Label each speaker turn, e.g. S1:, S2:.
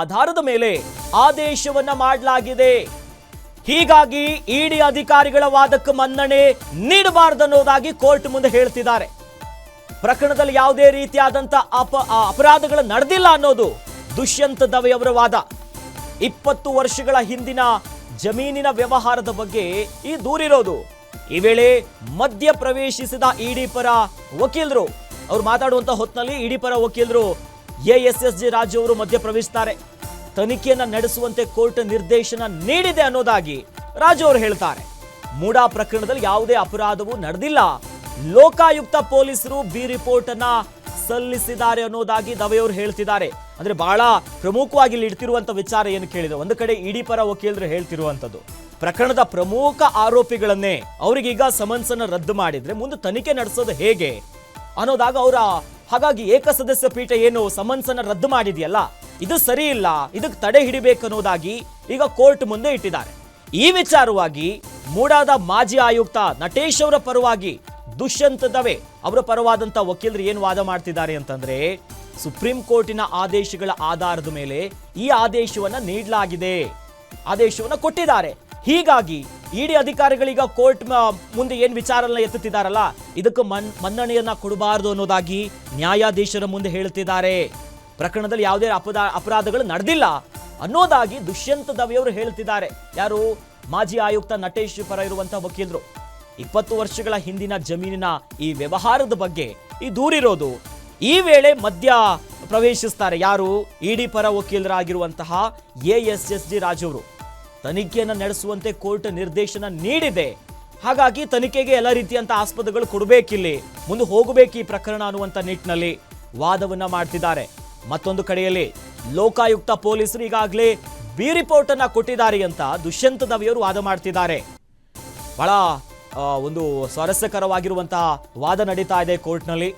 S1: ಆಧಾರದ ಮೇಲೆ ಆದೇಶವನ್ನ ಮಾಡಲಾಗಿದೆ. ಹೀಗಾಗಿ ಇಡಿ ಅಧಿಕಾರಿಗಳ ವಾದಕ್ಕೆ ಮನ್ನಣೆ ನೀಡಬಾರದನ್ನೋದಾಗಿ ಕೋರ್ಟ್ ಮುಂದೆ ಹೇಳ್ತಿದ್ದಾರೆ. ಪ್ರಕರಣದಲ್ಲಿ ಯಾವುದೇ ರೀತಿಯಾದಂತ ಅಪ ಅಪರಾಧಗಳು ನಡೆದಿಲ್ಲ ಅನ್ನೋದು ದುಷ್ಯಂತ ದವೆ ಅವರ ವಾದ. ಇಪ್ಪತ್ತು ವರ್ಷಗಳ ಹಿಂದಿನ ಜಮೀನಿನ ವ್ಯವಹಾರದ ಬಗ್ಗೆ ಈ ದೂರಿರೋದು. ಈ ವೇಳೆ ಮಧ್ಯ ಪ್ರವೇಶಿಸಿದ ಇಡಿ ಪರ ವಕೀಲರು, ಅವ್ರು ಮಾತಾಡುವಂತ ಹೊತ್ತಿನಲ್ಲಿ ಇಡಿ ಪರ ವಕೀಲರು A S S G Raju ಅವರು ಮಧ್ಯ ತನಿಖೆಯನ್ನು ನಡೆಸುವಂತೆ ಕೋರ್ಟ್ ನಿರ್ದೇಶನ ನೀಡಿದೆ ಅನ್ನೋದಾಗಿ ರಾಜು ಅವರು ಹೇಳ್ತಾರೆ. ಮೂಡಾ ಪ್ರಕರಣದಲ್ಲಿ ಯಾವುದೇ ಅಪರಾಧವೂ ನಡೆದಿಲ್ಲ. ಲೋಕಾಯುಕ್ತ ಪೊಲೀಸರು ಬಿ ರಿಪೋರ್ಟ್ ಅನ್ನ ಸಲ್ಲಿಸಿದ್ದಾರೆ ಅನ್ನೋದಾಗಿ ದವೆಯವರು ಹೇಳ್ತಿದ್ದಾರೆ. ಅಂದ್ರೆ ಬಹಳ ಪ್ರಮುಖವಾಗಿ ಇಲ್ಲಿ ಇಡ್ತಿರುವಂತ ವಿಚಾರ ಏನು ಕೇಳಿದೆ? ಒಂದು ಕಡೆ ಇಡಿ ಪರ ವಕೀಲರು ಹೇಳ್ತಿರುವಂತದ್ದು ಪ್ರಕರಣದ ಪ್ರಮುಖ ಆರೋಪಿಗಳನ್ನೇ ಅವರಿಗೀಗ ಅನ್ನು ರದ್ದು ಮಾಡಿದ್ರೆ ಮುಂದೆ ತನಿಖೆ ನಡೆಸೋದು ಹೇಗೆ ಅನ್ನೋದಾಗ ಅವರ ಹಾಗಾಗಿ ಏಕಸದಸ್ಯ ಪೀಠ ಏನು ಸಮನ್ಸನ್ನ ರದ್ದು ಮಾಡಿದೆಯಲ್ಲ, ಇದು ಸರಿ ಇಲ್ಲ ಇದಕ್ಕೆ ತಡೆ ಹಿಡಿಬೇಕನ್ನೋದಾಗಿ ಈಗ ಕೋರ್ಟ್ ಮುಂದೆ ಇಟ್ಟಿದ್ದಾರೆ. ಈ ವಿಚಾರವಾಗಿ ಮೂಡಾದ ಮಾಜಿ ಆಯುಕ್ತ ನಟೇಶ್ ಅವರ ಪರವಾಗಿ ದುಷ್ಯಂತ ದವೆ ಅವರ ಪರವಾದಂತ ವಕೀಲರು ಏನು ವಾದ ಮಾಡ್ತಿದ್ದಾರೆ ಅಂತಂದ್ರೆ, ಸುಪ್ರೀಂ ಕೋರ್ಟಿನ ಆದೇಶಗಳ ಆಧಾರದ ಮೇಲೆ ಈ ಆದೇಶವನ್ನ ನೀಡಲಾಗಿದೆ. ಆದೇಶವನ್ನ ಕೊಟ್ಟಿದ್ದಾರೆ. ಹೀಗಾಗಿ ಇಡಿ ಅಧಿಕಾರಿಗಳೀಗ ಕೋರ್ಟ್ ಮುಂದೆ ಏನ್ ವಿಚಾರನ ಎತ್ತುತ್ತಿದ್ದಾರಲ್ಲ, ಇದಕ್ಕೆ ಮನ್, ಮನ್ನಣೆಯನ್ನ ಕೊಡಬಾರದು ಅನ್ನೋದಾಗಿ ನ್ಯಾಯಾಧೀಶರ ಮುಂದೆ ಹೇಳ್ತಿದ್ದಾರೆ. ಪ್ರಕರಣದಲ್ಲಿ ಯಾವುದೇ ಅಪರಾಧಗಳು ನಡೆದಿಲ್ಲ ಅನ್ನೋದಾಗಿ ದುಷ್ಯಂತ ದವೆಯವರು ಹೇಳ್ತಿದ್ದಾರೆ. ಯಾರು? ಮಾಜಿ ಆಯುಕ್ತ ನಟೇಶ್ ಪರ ಇರುವಂತಹ ವಕೀಲರು. ಇಪ್ಪತ್ತು ವರ್ಷಗಳ ಹಿಂದಿನ ಜಮೀನಿನ ಈ ವ್ಯವಹಾರದ ಬಗ್ಗೆ ಈ ದೂರಿರೋದು. ಈ ವೇಳೆ ಮಧ್ಯ ಪ್ರವೇಶಿಸ್ತಾರೆ. ಯಾರು? ಇಡಿ ಪರ ವಕೀಲರಾಗಿರುವಂತಹ A S S G Raju ತನಿಖೆಯನ್ನು ನಡೆಸುವಂತೆ ಕೋರ್ಟ್ ನಿರ್ದೇಶನ ನೀಡಿದೆ. ಹಾಗಾಗಿ ತನಿಖೆಗೆ ಎಲ್ಲ ರೀತಿಯಂಥ ಆಸ್ಪದಗಳು ಕೊಡಬೇಕಿಲ್ಲಿ. ಮುಂದೆ ಹೋಗಬೇಕು ಈ ಪ್ರಕರಣ ಅನ್ನುವಂಥ ನಿಟ್ಟಿನಲ್ಲಿ ವಾದವನ್ನು ಮಾಡ್ತಿದ್ದಾರೆ. ಮತ್ತೊಂದು ಕಡೆಯಲ್ಲಿ ಲೋಕಾಯುಕ್ತ ಪೊಲೀಸರು ಈಗಾಗಲೇ ಬಿ ರಿಪೋರ್ಟ್ ಅನ್ನ ಕೊಟ್ಟಿದ್ದಾರೆ ಅಂತ ದುಷ್ಯಂತ ದವಿಯವರು ವಾದ ಮಾಡ್ತಿದ್ದಾರೆ. ಬಹಳ ಒಂದು ಸ್ವಾರಸ್ಯಕರವಾಗಿರುವಂತಹ ವಾದ ನಡೀತಾ ಇದೆ ಕೋರ್ಟ್ನಲ್ಲಿ.